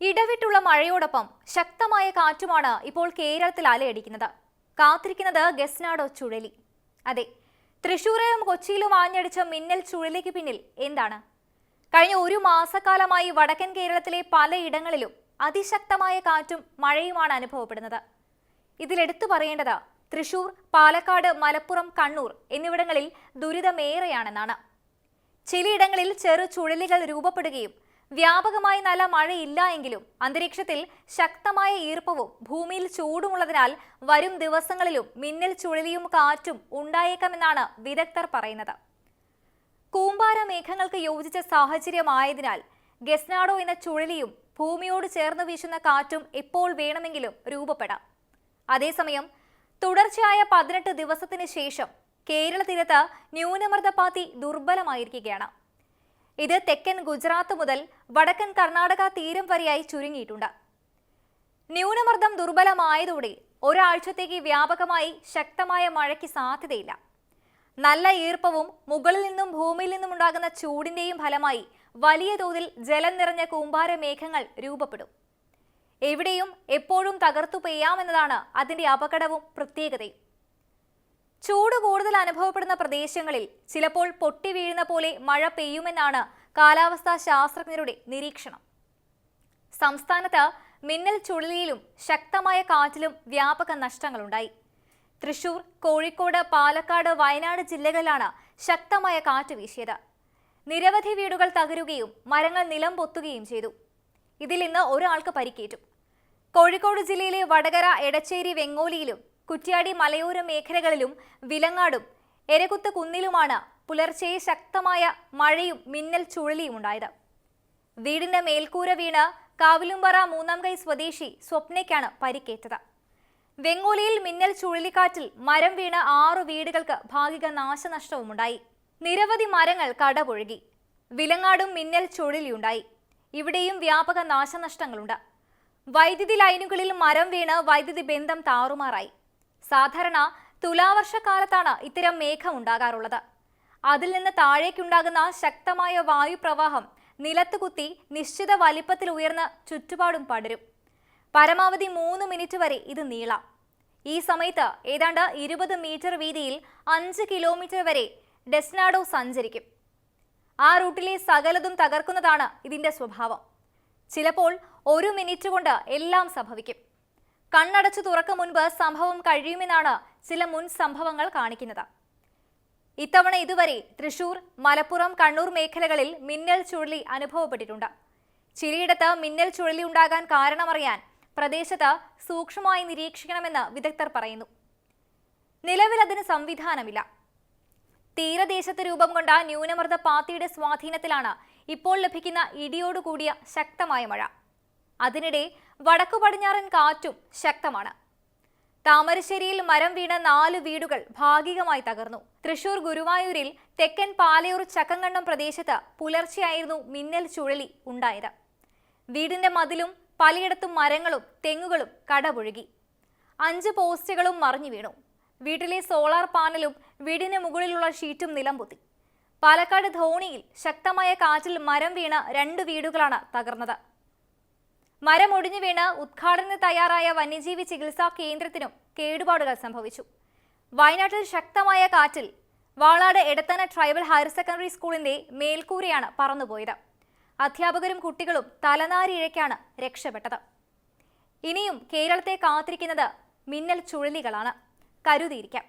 ഇടവിട്ടുള്ള മഴയോടൊപ്പം ശക്തമായ കാറ്റുമാണ് ഇപ്പോൾ കേരളത്തിൽ അലയടിക്കുന്നത്. കാത്തിരിക്കുന്നത് ഗസ്നാഡോ ചുഴലി. അതെ തൃശൂരിലും കൊച്ചിയിലും ആഞ്ഞടിച്ച മിന്നൽ ചുഴലിക്ക് പിന്നിൽ എന്താണ്? കഴിഞ്ഞ ഒരു മാസക്കാലമായി വടക്കൻ കേരളത്തിലെ പലയിടങ്ങളിലും അതിശക്തമായ കാറ്റും മഴയുമാണ് അനുഭവപ്പെടുന്നത്. ഇതിലെടുത്തു പറയേണ്ടത് തൃശൂർ പാലക്കാട് മലപ്പുറം കണ്ണൂർ എന്നിവിടങ്ങളിൽ ദുരിതമേറെയാണെന്നാണ്. ചിലയിടങ്ങളിൽ ചെറു ചുഴലികൾ രൂപപ്പെടുകയും വ്യാപകമായി നല്ല മഴയില്ല എങ്കിലും അന്തരീക്ഷത്തിൽ ശക്തമായ ഈർപ്പവും ഭൂമിയിൽ ചൂടുമുള്ളതിനാൽ വരും ദിവസങ്ങളിലും മിന്നൽ ചുഴലിയും കാറ്റും ഉണ്ടായേക്കാമെന്നാണ് വിദഗ്ധർ പറയുന്നത്. കൂമ്പാര മേഘങ്ങൾക്ക് യോജിച്ച സാഹചര്യമായതിനാൽ ഗസ്നാഡോ എന്ന ചുഴലിയും ഭൂമിയോട് ചേർന്ന് വീശുന്ന കാറ്റും എപ്പോൾ വേണമെങ്കിലും രൂപപ്പെടാം. അതേസമയം തുടർച്ചയായ പതിനെട്ട് ദിവസത്തിന് ശേഷം കേരള തീരത്ത് ന്യൂനമർദ്ദപാത്തി ദുർബലമായിരിക്കുകയാണ്. ഇത് തെക്കൻ ഗുജറാത്ത് മുതൽ വടക്കൻ കർണാടക തീരം വരെയായി ചുരുങ്ങിയിട്ടുണ്ട്. ന്യൂനമർദ്ദം ദുർബലമായതോടെ ഒരാഴ്ചത്തേക്ക് വ്യാപകമായി ശക്തമായ മഴയ്ക്ക് സാധ്യതയില്ല. നല്ല ഈർപ്പവും മുകളിൽ നിന്നും ഭൂമിയിൽ നിന്നും ഉണ്ടാകുന്ന ചൂടിന്റെയും ഫലമായി വലിയ തോതിൽ ജലം നിറഞ്ഞ കൂമ്പാര മേഘങ്ങൾ രൂപപ്പെടും. എവിടെയും എപ്പോഴും തകർത്തു പെയ്യാമെന്നതാണ് അതിന്റെ അപകടവും പ്രത്യേകതയും. ചൂട് കൂടുതൽ അനുഭവപ്പെടുന്ന പ്രദേശങ്ങളിൽ ചിലപ്പോൾ പൊട്ടി വീഴുന്ന പോലെ മഴ പെയ്യുമെന്നാണ് കാലാവസ്ഥാ ശാസ്ത്രജ്ഞരുടെ നിരീക്ഷണം. സംസ്ഥാനത്ത് മിന്നൽ ചുഴലിയിലും ശക്തമായ കാറ്റിലും വ്യാപക നഷ്ടങ്ങളുണ്ടായി. തൃശൂർ കോഴിക്കോട് പാലക്കാട് വയനാട് ജില്ലകളിലാണ് ശക്തമായ കാറ്റ് വീശിയത്. നിരവധി വീടുകൾ തകരുകയും മരങ്ങൾ നിലം പൊത്തുകയും ചെയ്തു. ഇതിൽ ഇന്ന് ഒരാൾക്ക് പരിക്കേറ്റു. കോഴിക്കോട് ജില്ലയിലെ വടകര എടച്ചേരി വെങ്ങോലിയിലും കുറ്റ്യാടി മലയോര മേഖലകളിലും വിലങ്ങാടും എരകുത്ത് കുന്നിലുമാണ് പുലർച്ചെ ശക്തമായ മഴയും മിന്നൽ ചുഴലിയും ഉണ്ടായത്. വീടിന്റെ മേൽക്കൂര വീണ് കാവിലുംപറ മൂന്നാം കൈ സ്വദേശി സ്വപ്നയ്ക്കാണ് പരിക്കേറ്റത്. വെങ്ങോലിയിൽ മിന്നൽ ചുഴലിക്കാറ്റിൽ മരം വീണ് ആറു വീടുകൾക്ക് ഭാഗിക നാശനഷ്ടവുമുണ്ടായി. നിരവധി മരങ്ങൾ കടപുഴകി. വിലങ്ങാടും മിന്നൽ ചുഴലിയുണ്ടായി. ഇവിടെയും വ്യാപക നാശനഷ്ടങ്ങളുണ്ട്. വൈദ്യുതി ലൈനുകളിൽ മരം വീണ് വൈദ്യുതി ബന്ധം താറുമാറായി. സാധാരണ തുലാവർഷക്കാലത്താണ് ഇത്തരം മേഘം ഉണ്ടാകാറുള്ളത്. അതിൽ നിന്ന് താഴേക്കുണ്ടാകുന്ന ശക്തമായ വായുപ്രവാഹം നിലത്തുകുത്തി നിശ്ചിത വലിപ്പത്തിൽ ഉയർന്ന് ചുറ്റുപാടും പടരും. പരമാവധി മൂന്ന് മിനിറ്റ് വരെ ഇത് നീളാം. ഈ സമയത്ത് ഏതാണ്ട് ഇരുപത് മീറ്റർ വീതിയിൽ അഞ്ച് കിലോമീറ്റർ വരെ ഡെസ്നാഡോ സഞ്ചരിക്കും. ആ റൂട്ടിലെ സകലതും തകർക്കുന്നതാണ് ഇതിന്റെ സ്വഭാവം. ചിലപ്പോൾ ഒരു മിനിറ്റ് കൊണ്ട് എല്ലാം സംഭവിക്കും. കണ്ണടച്ചു തുറക്കും മുൻപ് സംഭവം കഴിയുമെന്നാണ് ചില മുൻ സംഭവങ്ങൾ കാണിക്കുന്നത്. ഇത്തവണ ഇതുവരെ തൃശൂർ മലപ്പുറം കണ്ണൂർ മേഖലകളിൽ മിന്നൽ ചുഴലി അനുഭവപ്പെട്ടിട്ടുണ്ട്. ചിലയിടത്ത് മിന്നൽ ചുഴലി ഉണ്ടാകാൻ കാരണമറിയാൻ പ്രദേശത്ത് സൂക്ഷ്മമായി നിരീക്ഷിക്കണമെന്ന് വിദഗ്ധർ പറയുന്നു. നിലവിൽ അതിന് സംവിധാനമില്ല. തീരദേശത്ത് രൂപം കൊണ്ട ന്യൂനമർദ്ദ പാത്തിയുടെ സ്വാധീനത്തിലാണ് ഇപ്പോൾ ലഭിക്കുന്ന ഇടിയോടുകൂടിയ ശക്തമായ മഴ. അതിനിടെ വടക്കു പടിഞ്ഞാറൻ കാറ്റും ശക്തമാണ്. താമരശ്ശേരിയിൽ മരം വീണ നാല് വീടുകൾ ഭാഗികമായി തകർന്നു. തൃശൂർ ഗുരുവായൂരിൽ തെക്കൻ പാലയൂർ ചക്കങ്കണ്ണം പ്രദേശത്ത് പുലർച്ചെയായിരുന്നു മിന്നൽ ചുഴലി ഉണ്ടായത്. വീടിന്റെ മതിലും പലയിടത്തും മരങ്ങളും തെങ്ങുകളും കടപുഴുകി. അഞ്ച് പോസ്റ്റുകളും മറിഞ്ഞു വീണു. വീട്ടിലെ സോളാർ പാനലും വീടിന് മുകളിലുള്ള ഷീറ്റും നിലംപൊത്തി. പാലക്കാട് ധോണിയിൽ ശക്തമായ കാറ്റിൽ മരം വീണ രണ്ട് വീടുകളാണ് തകർന്നത്. മരം ഒടിഞ്ഞു വീണ് ഉദ്ഘാടനത്തിന് തയ്യാറായ വന്യജീവി ചികിത്സാ കേന്ദ്രത്തിനും കേടുപാടുകൾ സംഭവിച്ചു. വയനാട്ടിൽ ശക്തമായ കാറ്റിൽ Valad Edathana tribal higher secondary സ്കൂളിന്റെ മേൽക്കൂരയാണ് പറന്നുപോയത്. അധ്യാപകരും കുട്ടികളും തലനാരിഴയ്ക്കാണ് രക്ഷപ്പെട്ടത്. ഇനിയും കേരളത്തെ കാത്തിരിക്കുന്നത് മിന്നൽ ചുഴലികളാണ്. കരുതിയിരിക്കാം.